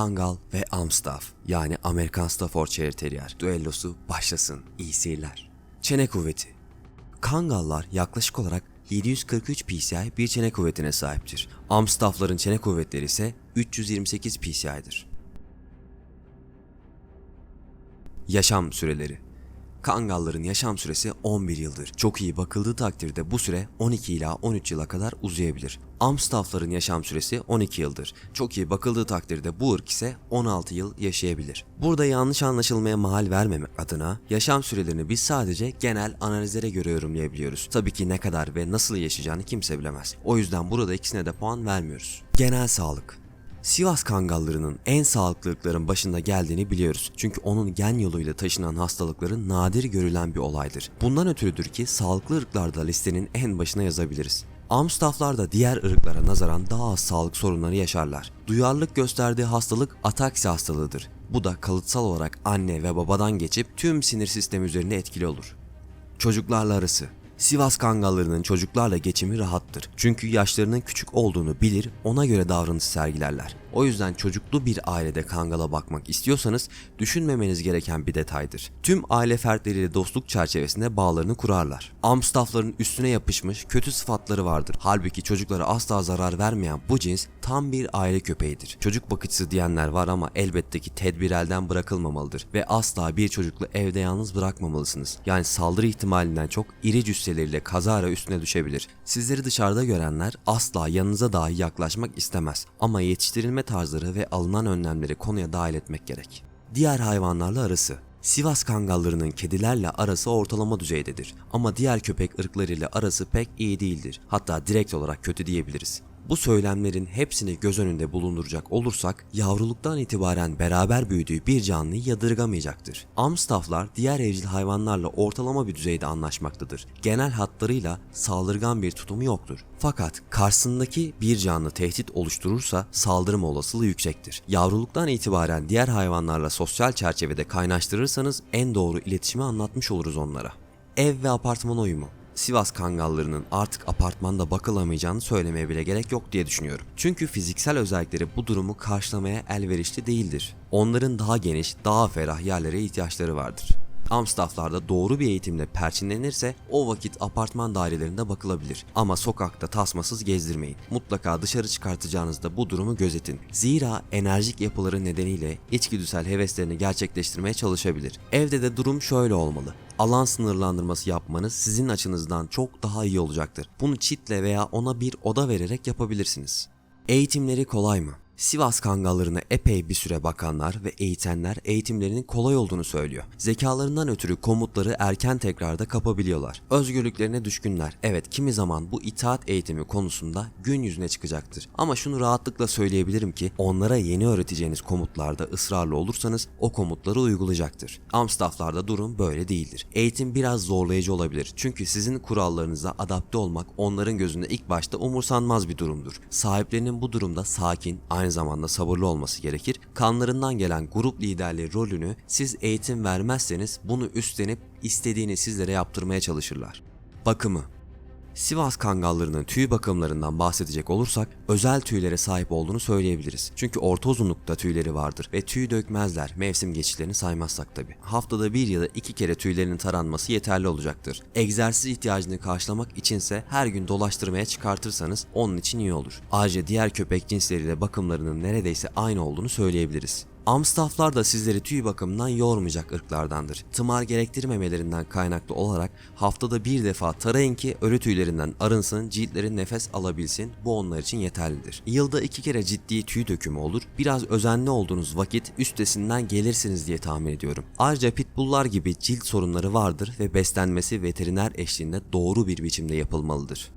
Kangal ve Amstaff yani Amerikan Staffordshire Terrier düellosu başlasın. İyi seyirler. Çene kuvveti. Kangallar yaklaşık olarak 743 psi bir çene kuvvetine sahiptir. Amstaff'ların çene kuvvetleri ise 328 psi'dir. Yaşam süreleri Kangalların yaşam süresi 11 yıldır. Çok iyi bakıldığı takdirde bu süre 12 ila 13 yıla kadar uzayabilir. Amstaff'ların yaşam süresi 12 yıldır. Çok iyi bakıldığı takdirde bu ırk ise 16 yıl yaşayabilir. Burada yanlış anlaşılmaya mahal vermemek adına yaşam sürelerini biz sadece genel analizlere göre yorumlayabiliyoruz. Tabii ki ne kadar ve nasıl yaşayacağını kimse bilemez. O yüzden burada ikisine de puan vermiyoruz. Genel sağlık Sivas Kangallarının en sağlıklı ırkların başında geldiğini biliyoruz. Çünkü onun gen yoluyla taşınan hastalıkların nadir görülen bir olaydır. Bundan ötürüdür ki sağlıklı ırklarda listenin en başına yazabiliriz. Amstafflar da diğer ırklara nazaran daha az sağlık sorunları yaşarlar. Duyarlılık gösterdiği hastalık ataksi hastalığıdır. Bu da kalıtsal olarak anne ve babadan geçip tüm sinir sistemi üzerinde etkili olur. Çocuklarla arası Sivas Kangallarının çocuklarla geçimi rahattır. Çünkü yaşlarının küçük olduğunu bilir, ona göre davranış sergilerler. O yüzden çocuklu bir ailede kangala bakmak istiyorsanız düşünmemeniz gereken bir detaydır. Tüm aile fertleriyle dostluk çerçevesinde bağlarını kurarlar. Amstaffların üstüne yapışmış kötü sıfatları vardır. Halbuki çocuklara asla zarar vermeyen bu cins tam bir aile köpeğidir. Çocuk bakıcısı diyenler var ama elbette ki tedbir elden bırakılmamalıdır ve asla bir çocuklu evde yalnız bırakmamalısınız. Yani saldırı ihtimalinden çok iri cüsseleriyle kazara üstüne düşebilir. Sizleri dışarıda görenler asla yanınıza dahi yaklaşmak istemez ama yetiştirilme tarzları ve alınan önlemleri konuya dahil etmek gerek. Diğer hayvanlarla arası Sivas Kangallarının kedilerle arası ortalama düzeydedir ama diğer köpek ırklarıyla arası pek iyi değildir. Hatta direkt olarak kötü diyebiliriz. Bu söylemlerin hepsini göz önünde bulunduracak olursak yavruluktan itibaren beraber büyüdüğü bir canlıyı yadırgamayacaktır. Amstafflar diğer evcil hayvanlarla ortalama bir düzeyde anlaşmaktadır. Genel hatlarıyla saldırgan bir tutumu yoktur. Fakat karşısındaki bir canlı tehdit oluşturursa saldırma olasılığı yüksektir. Yavruluktan itibaren diğer hayvanlarla sosyal çerçevede kaynaştırırsanız en doğru iletişimi anlatmış oluruz onlara. Ev ve apartman uyumu Sivas Kangallarının artık apartmanda bakılamayacağını söylemeye bile gerek yok diye düşünüyorum. Çünkü fiziksel özellikleri bu durumu karşılamaya elverişli değildir. Onların daha geniş, daha ferah yerlere ihtiyaçları vardır. Amstafflarda doğru bir eğitimle perçinlenirse o vakit apartman dairelerinde bakılabilir. Ama sokakta tasmasız gezdirmeyin. Mutlaka dışarı çıkartacağınızda bu durumu gözetin. Zira enerjik yapıları nedeniyle içgüdüsel heveslerini gerçekleştirmeye çalışabilir. Evde de durum şöyle olmalı alan sınırlandırması yapmanız sizin açınızdan çok daha iyi olacaktır. Bunu çitle veya ona bir oda vererek yapabilirsiniz. Eğitimleri kolay mı? Sivas kangallarına epey bir süre bakanlar ve eğitenler eğitimlerinin kolay olduğunu söylüyor. Zekalarından ötürü komutları erken tekrarda kapabiliyorlar. Özgürlüklerine düşkünler. Evet kimi zaman bu itaat eğitimi konusunda gün yüzüne çıkacaktır. Ama şunu rahatlıkla söyleyebilirim ki onlara yeni öğreteceğiniz komutlarda ısrarlı olursanız o komutları uygulayacaktır. Amstafflarda durum böyle değildir. Eğitim biraz zorlayıcı olabilir. Çünkü sizin kurallarınıza adapte olmak onların gözünde ilk başta umursanmaz bir durumdur. Sahiplerinin bu durumda sakin, aynı zamanda sabırlı olması gerekir. Kanlarından gelen grup liderliği rolünü siz eğitim vermezseniz bunu üstlenip istediğini sizlere yaptırmaya çalışırlar. Bakımı Sivas kangallarının tüy bakımlarından bahsedecek olursak özel tüylere sahip olduğunu söyleyebiliriz. Çünkü orta uzunlukta tüyleri vardır ve tüy dökmezler mevsim geçişlerini saymazsak tabi. Haftada bir ya da iki kere tüylerinin taranması yeterli olacaktır. Egzersiz ihtiyacını karşılamak içinse her gün dolaştırmaya çıkartırsanız onun için iyi olur. Ayrıca diğer köpek cinsleriyle bakımlarının neredeyse aynı olduğunu söyleyebiliriz. Amstafflar da sizleri tüy bakımından yormayacak ırklardandır. Tımar gerektirmemelerinden kaynaklı olarak haftada bir defa tarayın ki ölü tüylerinden arınsın, ciltleri nefes alabilsin. Bu onlar için yeterlidir. Yılda iki kere ciddi tüy dökümü olur. Biraz özenli olduğunuz vakit üstesinden gelirsiniz diye tahmin ediyorum. Ayrıca pitbulllar gibi cilt sorunları vardır ve beslenmesi veteriner eşliğinde doğru bir biçimde yapılmalıdır.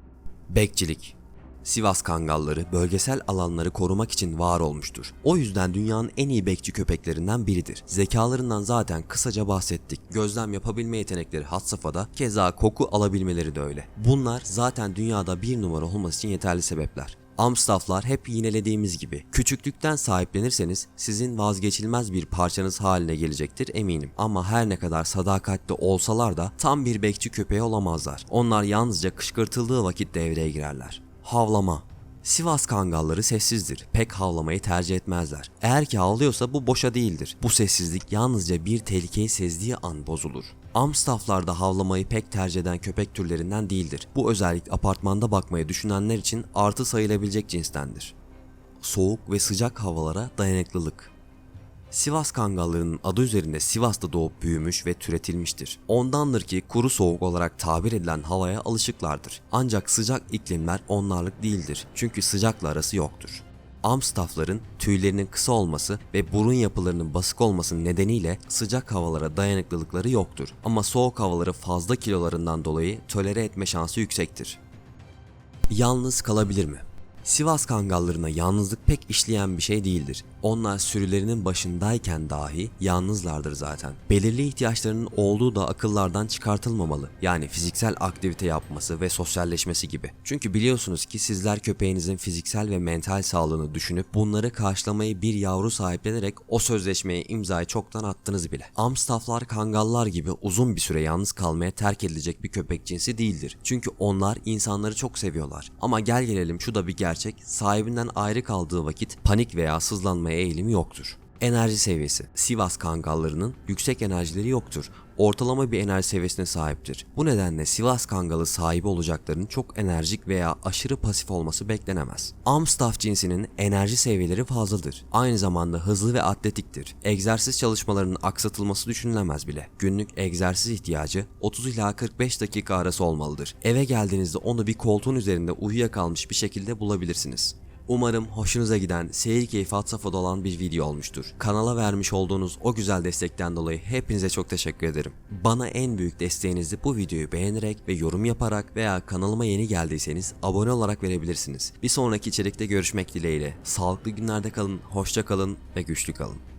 Bekçilik Sivas Kangalları bölgesel alanları korumak için var olmuştur. O yüzden dünyanın en iyi bekçi köpeklerinden biridir. Zekalarından zaten kısaca bahsettik. Gözlem yapabilme yetenekleri had safhada, keza koku alabilmeleri de öyle. Bunlar zaten dünyada bir numara olması için yeterli sebepler. Amstafflar hep yinelediğimiz gibi küçüklükten sahiplenirseniz sizin vazgeçilmez bir parçanız haline gelecektir eminim. Ama her ne kadar sadakatli olsalar da tam bir bekçi köpeği olamazlar. Onlar yalnızca kışkırtıldığı vakit devreye girerler. Havlama Sivas kangalları sessizdir. Pek havlamayı tercih etmezler. Eğer ki havlıyorsa bu boşa değildir. Bu sessizlik yalnızca bir tehlikeyi sezdiği an bozulur. Amstafflarda havlamayı pek tercih eden köpek türlerinden değildir. Bu özellik apartmanda bakmayı düşünenler için artı sayılabilecek cinstendir. Soğuk ve sıcak havalara dayanıklılık. Sivas kangallarının adı üzerinde Sivas'ta doğup büyümüş ve türetilmiştir. Ondandır ki kuru soğuk olarak tabir edilen havaya alışıklardır. Ancak sıcak iklimler onlarlık değildir. Çünkü sıcakla arası yoktur. Amstaffların tüylerinin kısa olması ve burun yapılarının basık olması nedeniyle sıcak havalara dayanıklılıkları yoktur. Ama soğuk havaları fazla kilolarından dolayı tolere etme şansı yüksektir. Yalnız kalabilir mi? Sivas kangallarına yalnızlık pek işleyen bir şey değildir. Onlar sürülerinin başındayken dahi yalnızlardır zaten. Belirli ihtiyaçlarının olduğu da akıllardan çıkartılmamalı. Yani fiziksel aktivite yapması ve sosyalleşmesi gibi. Çünkü biliyorsunuz ki sizler köpeğinizin fiziksel ve mental sağlığını düşünüp bunları karşılamayı bir yavru sahiplenerek o sözleşmeye imzayı çoktan attınız bile. Amstafflar kangallar gibi uzun bir süre yalnız kalmaya terk edilecek bir köpek cinsi değildir. Çünkü onlar insanları çok seviyorlar. Ama gel gelelim şu da bir gerçek. Sahibinden ayrı kaldığı vakit panik veya sızlanmaya eğilimi yoktur. Enerji seviyesi. Sivas kangallarının yüksek enerjileri yoktur. Ortalama bir enerji seviyesine sahiptir. Bu nedenle Sivas kangalı sahibi olacakların çok enerjik veya aşırı pasif olması beklenemez. Amstaff cinsinin enerji seviyeleri fazladır. Aynı zamanda hızlı ve atletiktir. Egzersiz çalışmalarının aksatılması düşünülemez bile. Günlük egzersiz ihtiyacı 30 ila 45 dakika arası olmalıdır. Eve geldiğinizde onu bir koltuğun üzerinde uyuyakalmış bir şekilde bulabilirsiniz. Umarım hoşunuza giden, seyir keyfi had safhada olan bir video olmuştur. Kanala vermiş olduğunuz o güzel destekten dolayı hepinize çok teşekkür ederim. Bana en büyük desteğinizi bu videoyu beğenerek ve yorum yaparak veya kanalıma yeni geldiyseniz abone olarak verebilirsiniz. Bir sonraki içerikte görüşmek dileğiyle. Sağlıklı günlerde kalın, hoşça kalın ve güçlü kalın.